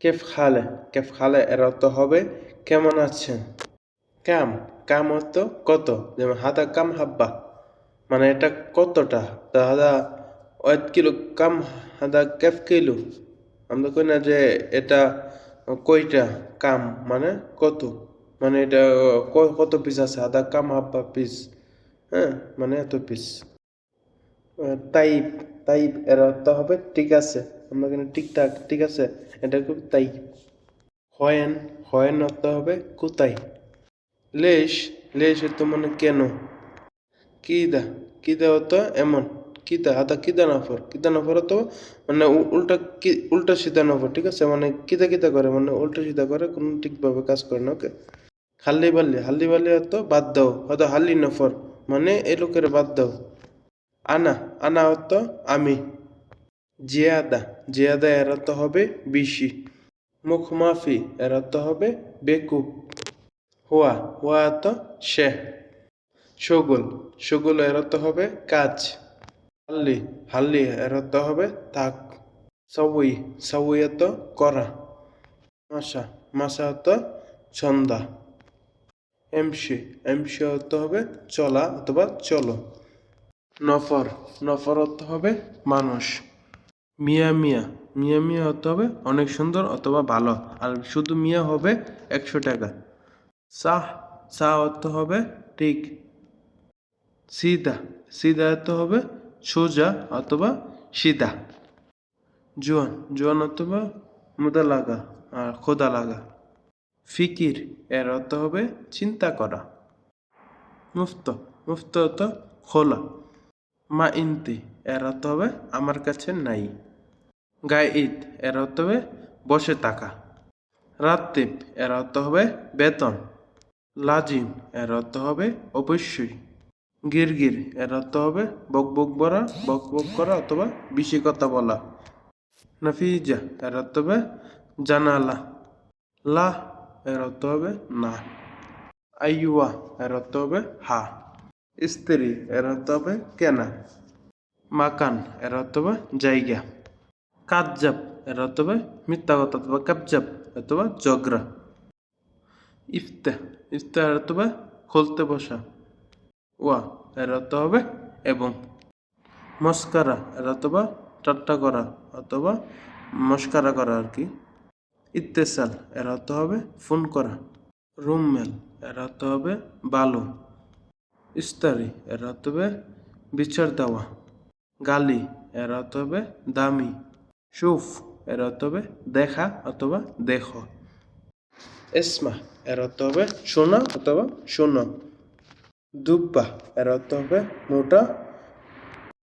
কেফ খালে কেফ খালে এর অর্থ হবে কেমন আছেন? কাম কাম অর্থ কত? যেমন হাদা কাম হাব্বা মানে এটা কতটা? তা হাদা এক কিলো, কাম হাদা কেফ কিলো। আমরা কই না যে এটা কয়টা কাম মানে কত? মানে এটা কত পিস আছে? হাদা কাম হাব্বা পিস হ্যাঁ? মানে এত পিস তাইব তাইব এর অর্থ হবে ঠিক আছে। আমরা এখানে ঠিকঠাক ঠিক আছে? এটা খুব তাই। হয়েন হয়েন অর্থ হবে, কোথায়? লেশ লেশ অর্থ মানে কেন? কিদা কিদা অর্থ এমন? কিদা হাতা কিদা নফর? কিদা নফর অর্থ মানে উল্টা কি উল্টা সিধা নফর, ঠিক আছে? মানে কিদা কিদা করে? মানে উল্টা সিধা করে, কোনো ঠিকভাবে কাজ করে না, ওকে? হাল্লি বাল্লি হাল্লি বাল্লি অর্থ বাদ দাও। হয়তো হাল্লি নফর মানে এ লোকের বাদ দাও। আনা আনা অর্থ আমি। জিয়াদা জিয়াদা এর হবে বেশি। মুখ মাফি এর হবে বেকুব। হুয়া হুয়া অর্থ সে শগুল শগুল এর হবে কাজ। হাল্লি হাল্লি এর হবে তাক। সবই সবই অর্থ করা। মাসা মাসা অর্থ ছন্দা। এমসি এমসি অর্থ হবে চলা অথবা চলো। নফর নফর অর্থ হবে মানুষ। মিয়া মিয়া। মিয়া মিয়া অর্থ হবে, অনেক সুন্দর অথবা ভালো। আর শুধু মিয়া হবে একশো টাকা। সাহ সাহ অর্থ হবে ঠিক। সিধা সিধা অর্থ হবে সোজা অথবা সিধা জোয়ান জোয়ান অথবা মুদা লাগা আর খোদা লাগা। ফিকির, এর অর্থ হবে চিন্তা করা। মুফত মুফত অর্থ খোলা। মা ইন্তি, এর অর্থ হবে আমার কাছে নাই। গায়ে ঈদ এর অর্থ হবে বসে থাকা। রাত্রিপ এর অর্থ হবে বেতন। লাজিম এর অর্থ হবে অবশ্যই। গিরগির এর অর্থ হবে বক বক বলা বক বক করা অথবা বেশি কথা বলা। নাফিজা এর অর্থ হবে জানালা। লা এর অর্থ হবে না। আইয়ুয়া এর অর্থ হবে হা। স্ত্রী এর অর্থ হবে কেনা। মাকান এর অর্থ হবে জায়গা। কাজ্জাব, এর অর্থ হবে মিথ্যা কথা অথবা কাবজাব অথবা জগরা। ইফতা ইফতা এর অর্থ হবে খুলতে বসা। ওয়া, এর অর্থ হবে এবং। মস্কারা, এর অর্থ হবে ঠাট্টা করা অথবা মস্কারা করা আর কি। ইত্তেসাল, এর অর্থ হবে ফোন করা। রুমমেল, এর অর্থ হবে বালু। ইস্তারি, এর অর্থ হবে বিচার দেওয়া। গালি, এর অর্থ হবে দামি। সুফ এর অর্থ হবে দেখা অথবা দেখো। এসমা এর অর্থ হবে শোনা অথবা শোনো। দুব্বা এর অর্থ হবে মোটা।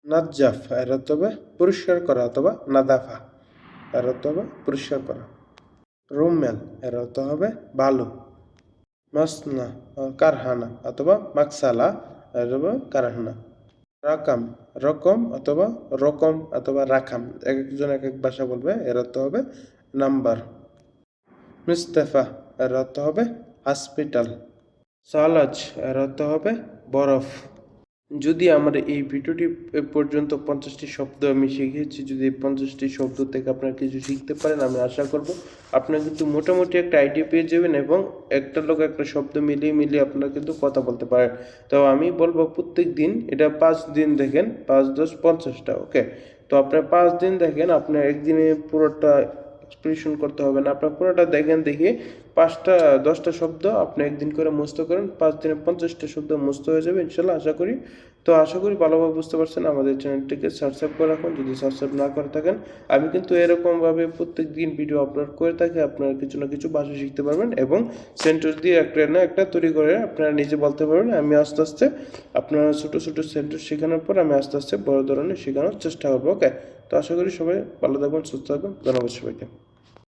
নাজ্জাফ এর অর্থ হবে পরিষ্কার করা অথবা নাদাফা এর অর্থ হবে পরিষ্কার করা। রুমেল এর অর্থ হবে ভালো মাসনা কারহানা অথবা মাকসালা এর হবে কারহানা রাকাম, রকম অথবা রকম অথবা রাখাম এক একজন এক এক ভাষা বলবে, এর অর্থ হবে নাম্বার। মুস্তাফা, এর অর্থ হবে হসপিটাল। সালাজ, এর অর্থ হবে বরফ। যদি আমার এই ভিডিওটি পর্যন্ত পঞ্চাশটি শব্দ আমি শিখিয়েছি যদি পঞ্চাশটি শব্দ থেকে আপনারা কিছু শিখতে পারেন, আমি আশা করব আপনারা কিন্তু মোটামুটি একটা আইডিয়া পেয়ে যাবেন এবং একটা লোক একটা শব্দ মিলিয়ে মিলিয়ে আপনারা কিন্তু কথা বলতে পারেন। তো আমি বলব প্রত্যেক দিন, এটা পাঁচ দিন দেখেন, পাঁচ, দশ, পঞ্চাশটা ওকে তো আপনার পাঁচ দিন দেখেন, আপনার একদিনে পুরোটা এক্সপ্রেশন করতে হবে না, আপনার পুরোটা দেখেন দেখে পাঁচটা, দশটা শব্দ আপনি একদিন করে মুস্ত করেন, পাঁচ দিনে পঞ্চাশটা শব্দ মুস্ত হয়ে যাবে, ইনশাল্লাহ আশা করি। তো আশা করি ভালোভাবে বুঝতে পারছেন, আমাদের চ্যানেলটিকে সাবস্ক্রাইব করে রাখুন, যদি সাবস্ক্রাইব না করে থাকেন, আমি কিন্তু এরকমভাবে প্রত্যেক দিন ভিডিও আপলোড করে থাকি, আপনারা কিছু না কিছু ভাষা শিখতে পারবেন এবং সেন্টেন্স দিয়ে একটা না একটা তৈরি করে আপনারা নিজে বলতে পারবেন, আমি আস্তে আস্তে আপনারা ছোটো ছোটো সেন্টেন্স শেখানোর পর আমি আস্তে আস্তে বড় ধরনের শেখানোর চেষ্টা করব ওকে তো আশা করি সবাই ভালো থাকবেন, সুস্থ থাকবেন, ধন্যবাদ সবাইকে।